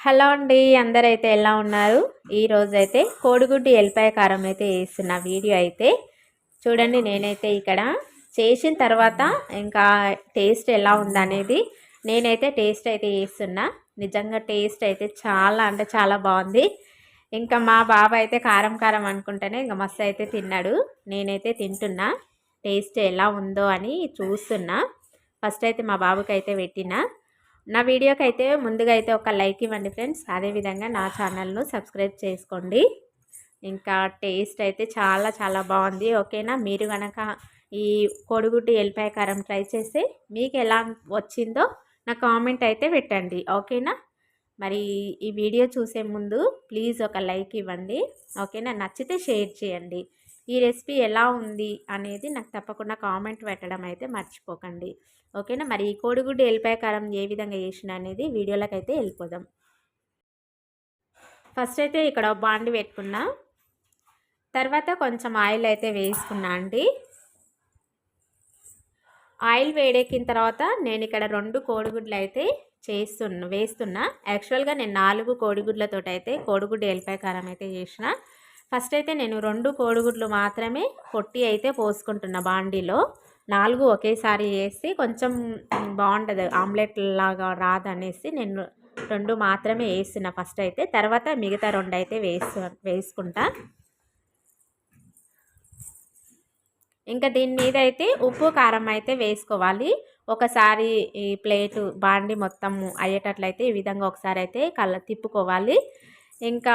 Hello అండి అందరైతే ఎలా ఉన్నారు? ఈరోజైతే కోడిగుడ్డు ఎల్లిపాయ కారం అయితే వేస్తున్న వీడియో అయితే. చూడండి నేనైతే ఇక్కడ చేసిన తర్వాత ఇంకా టేస్ట్ ఎలా ఉందనేది నేనైతే టేస్ట్ అయితే వేస్తున్నా. నిజంగా టేస్ట్ అయితే చాలా అంటే చాలా బాగుంది. ఇంకా మా బాబు అయితే కారం కారం అనుకుంటేనే ఇంకా మస్తు అయితే తిన్నాడు. నేనైతే తింటున్నా. టేస్ట్ ఎలా ఉందో అని చూస్తున్నా. ఫస్ట్ అయితే మా బాబుకి అయితే పెట్టినా. నా వీడియోకి అయితే ముందుగా అయితే ఒక లైక్ ఇవ్వండి ఫ్రెండ్స్. అదేవిధంగా నా ఛానల్ను సబ్స్క్రైబ్ చేసుకోండి. ఇంకా టేస్ట్ అయితే చాలా చాలా బాగుంది. ఓకేనా? మీరు కనుక ఈ కొడుగుడ్డు ఎల్లిపాయ కారం ట్రై చేస్తే మీకు ఎలా వచ్చిందో నా కామెంట్ అయితే పెట్టండి. ఓకేనా? మరి ఈ వీడియో చూసే ముందు ప్లీజ్ ఒక లైక్ ఇవ్వండి. ఓకేనా? నచ్చితే షేర్ చేయండి. ఈ రెసిపీ ఎలా ఉంది అనేది నాకు తప్పకుండా కామెంట్ పెట్టడం అయితే మర్చిపోకండి. ఓకేనా? మరి ఈ కోడిగుడ్డు ఎల్లిపాయ కారం ఏ విధంగా చేసిన అనేది వీడియోలోకి అయితే వెళ్ళిపోదాం. ఫస్ట్ అయితే ఇక్కడ బాండి పెట్టుకున్నా. తర్వాత కొంచెం ఆయిల్ అయితే వేసుకున్నా అండి. ఆయిల్ వేడెక్కిన తర్వాత నేను ఇక్కడ రెండు కోడిగుడ్లు అయితే చేస్తున్నా వేస్తున్నా. యాక్చువల్గా నేను నాలుగు కోడిగుడ్లతో అయితే కోడిగుడ్డు ఎల్లిపాయ కారం అయితే చేసిన. ఫస్ట్ అయితే నేను రెండు కోడిగుడ్లు మాత్రమే కొట్టి అయితే పోసుకుంటున్నా బాండీలో. నాలుగు ఒకేసారి వేసి కొంచెం బాగుంటుంది ఆమ్లెట్ లాగా రాదనేసి నేను రెండు మాత్రమే వేస్తున్నా ఫస్ట్ అయితే తర్వాత మిగతా రెండు అయితే వేసు వేసుకుంటా. ఇంకా దీని మీద అయితే ఉప్పు కారం అయితే వేసుకోవాలి. ఒకసారి ఈ ప్లేటు బాండి మొత్తం అయ్యేటట్లయితే ఈ విధంగా ఒకసారి అయితే కళ్ళ తిప్పుకోవాలి. ఇంకా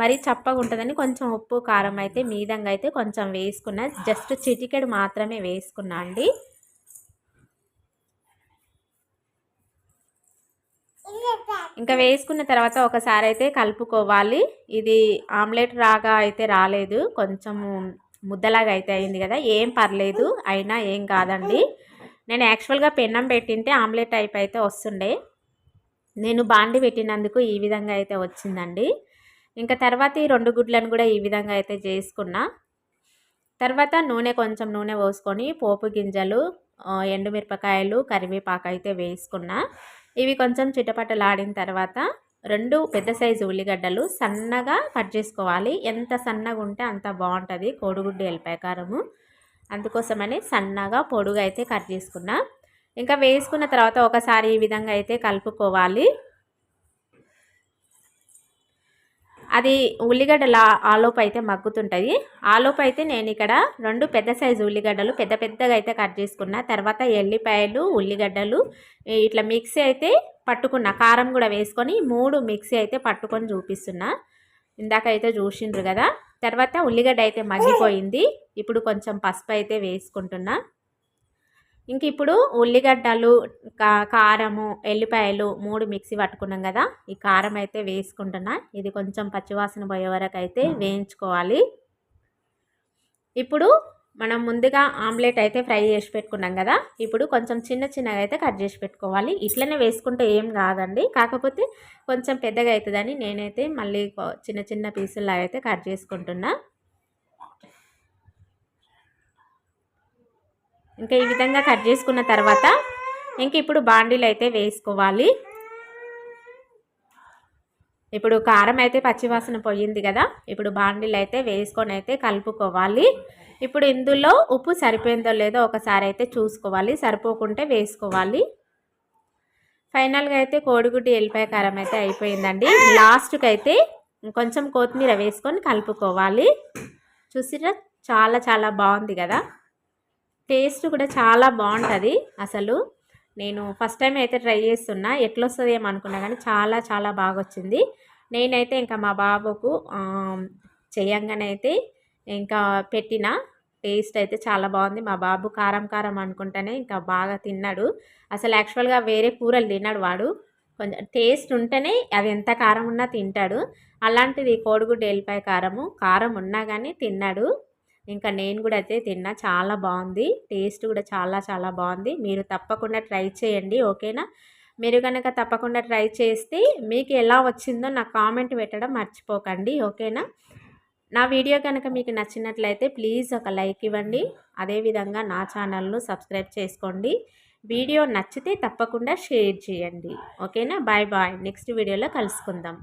మరీ చప్పగా ఉంటుందని కొంచెం ఉప్పు కారం అయితే మీదంగా అయితే కొంచెం వేసుకున్న. జస్ట్ చిటికెడు మాత్రమే వేసుకున్నా అండి. ఇంకా వేసుకున్న తర్వాత ఒకసారి అయితే కలుపుకోవాలి. ఇది ఆమ్లెట్ రాగా అయితే రాలేదు. కొంచెం ముద్దలాగా అయితే అయింది కదా. ఏం పర్లేదు అయినా ఏం కాదండి. నేను యాక్చువల్గా పెన్నం పెట్టింటే ఆమ్లెట్ టైప్ అయితే వస్తుండే. నేను బాండి పెట్టినందుకు ఈ విధంగా అయితే వచ్చిందండి. ఇంకా తర్వాత ఈ రెండు గుడ్లను కూడా ఈ విధంగా అయితే చేసుకున్నా. తర్వాత నూనె కొంచెం నూనె పోసుకొని పోపు గింజలు ఎండుమిరపకాయలు కరివేపాకు అయితే వేసుకున్నా. ఇవి కొంచెం చిటపటలాడిన తర్వాత రెండు పెద్ద సైజు ఉల్లిగడ్డలు సన్నగా కట్ చేసుకోవాలి. ఎంత సన్నగా ఉంటే అంత బాగుంటుంది కోడిగుడ్డు ఎల్లిపాయ కారము. అందుకోసమని సన్నగా పొడుగు అయితే కట్ చేసుకున్నా. ఇంకా వేసుకున్న తర్వాత ఒకసారి ఈ విధంగా అయితే కలుపుకోవాలి. అది ఉల్లిగడ్డల ఆలోపు అయితే మగ్గుతుంటుంది. ఆలోపు అయితే నేను ఇక్కడ రెండు పెద్ద సైజు ఉల్లిగడ్డలు పెద్ద పెద్దగా అయితే కట్ చేసుకున్న తర్వాత ఎల్లిపాయలు ఉల్లిగడ్డలు ఇట్లా మిక్సీ అయితే పట్టుకున్న కారం కూడా వేసుకొని మూడు మిక్సీ అయితే పట్టుకొని చూపిస్తున్నా. ఇందాక అయితే చూసిండ్రు కదా. తర్వాత ఉల్లిగడ్డ అయితే మగ్గిపోయింది. ఇప్పుడు కొంచెం పసుపు అయితే వేసుకుంటున్నా. ఇంక ఇప్పుడు ఉల్లిగడ్డలు కారము ఎల్లిపాయలు మూడు మిక్సీ పట్టుకున్నాం కదా ఈ కారం అయితే వేసుకుంటున్నా. ఇది కొంచెం పచ్చివాసన పోయే వరకు అయితే వేయించుకోవాలి. ఇప్పుడు మనం ముందుగా ఆమ్లెట్ అయితే ఫ్రై చేసి పెట్టుకున్నాం కదా ఇప్పుడు కొంచెం చిన్న చిన్నగా అయితే కట్ చేసి పెట్టుకోవాలి. ఇట్లనే వేసుకుంటే ఏం కాదండి కాకపోతే కొంచెం పెద్దగా అవుతుందని నేనైతే మళ్ళీ చిన్న చిన్న పీసుల్లా అయితే కట్ చేసుకుంటున్నా. ఇంకా ఈ విధంగా కట్ చేసుకున్న తర్వాత ఇంక ఇప్పుడు బాండీలు అయితే వేసుకోవాలి. ఇప్పుడు కారం అయితే పచ్చివాసన పోయింది కదా ఇప్పుడు బాండీలు అయితే వేసుకొని అయితే కలుపుకోవాలి. ఇప్పుడు ఇందులో ఉప్పు సరిపోయిందో లేదో ఒకసారి అయితే చూసుకోవాలి సరిపోకుంటే వేసుకోవాలి. ఫైనల్గా అయితే కోడిగుడ్డి ఎల్లిపాయ కారం అయితే అయిపోయిందండి. లాస్ట్కి అయితే కొంచెం కొత్తిమీర వేసుకొని కలుపుకోవాలి. చూసిరా చాలా చాలా బాగుంది కదా. టేస్ట్ కూడా చాలా బాగుంటుంది అసలు. నేను ఫస్ట్ టైం అయితే ట్రై చేస్తున్నా. ఎట్లా వస్తుంది అనుకున్నా కానీ చాలా చాలా బాగా వచ్చింది నేనైతే ఇంకా మా బాబుకు చేయంగానే అయితే ఇంకా పెట్టిన. టేస్ట్ అయితే చాలా బాగుంది. మా బాబు కారం కారం అనుకుంటేనే ఇంకా బాగా తిన్నాడు. అసలు యాక్చువల్గా వేరే కూరలు తిన్నాడు వాడు. కొంచెం టేస్ట్ ఉంటేనే అది ఎంత కారం ఉన్నా తింటాడు. అలాంటిది కోడిగుడ్డు ఎల్లిపాయ కారము కారం ఉన్నా కానీ తిన్నాడు. ఇంకా నేను కూడా అయితే తిన్నా. చాలా బాగుంది. టేస్ట్ కూడా చాలా చాలా బాగుంది. మీరు తప్పకుండా ట్రై చేయండి. ఓకేనా? మీరు కనుక తప్పకుండా ట్రై చేస్తే మీకు ఎలా వచ్చిందో నాకు కామెంట్ పెట్టడం మర్చిపోకండి. ఓకేనా? నా వీడియో కనుక మీకు నచ్చినట్లయితే ప్లీజ్ ఒక లైక్ ఇవ్వండి. అదేవిధంగా నా ఛానల్ను సబ్స్క్రైబ్ చేసుకోండి. వీడియో నచ్చితే తప్పకుండా షేర్ చేయండి. ఓకేనా? Bye bye. నెక్స్ట్ వీడియోలో కలుసుకుందాం.